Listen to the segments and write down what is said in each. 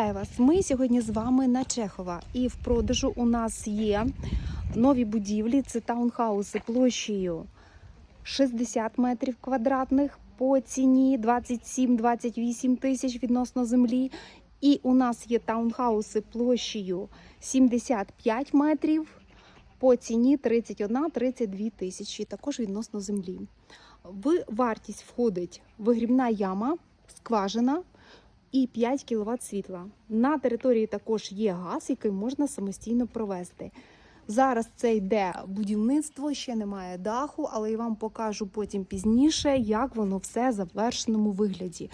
Вас! Ми сьогодні з вами на Чехова, і в продажу у нас є нові будівлі. Це таунхауси площею 60 метрів квадратних по ціні 27-28 тисяч відносно землі. І у нас є таунхауси площею 75 метрів по ціні 31-32 тисячі, також відносно землі. В вартість входить вигрібна яма, скважина і 5 кВт світла. На території також є газ, який можна самостійно провести. Зараз це йде будівництво, ще немає даху, але я вам покажу потім пізніше, як воно все в завершеному вигляді.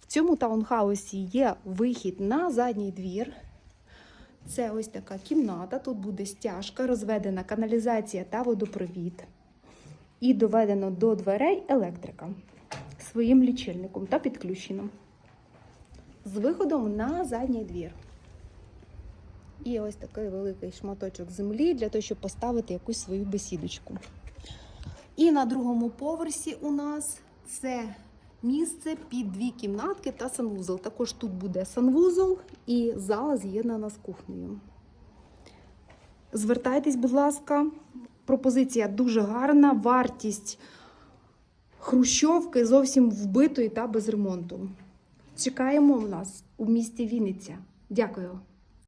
В цьому таунхаусі є вихід на задній двір. Це ось така кімната. Тут буде стяжка, розведена каналізація та водопровід. І доведено до дверей електрика своїм лічильником та підключеним з виходом на задній двір. І ось такий великий шматочок землі для того, щоб поставити якусь свою бесідочку. І на другому поверсі у нас це місце під дві кімнатки та санвузол. Також тут буде санвузол і зала з'єднана з кухнею. Звертайтесь, будь ласка, пропозиція дуже гарна, вартість хрущовки зовсім вбитої та без ремонту. Чекаємо в нас у місті Вінниця. Дякую.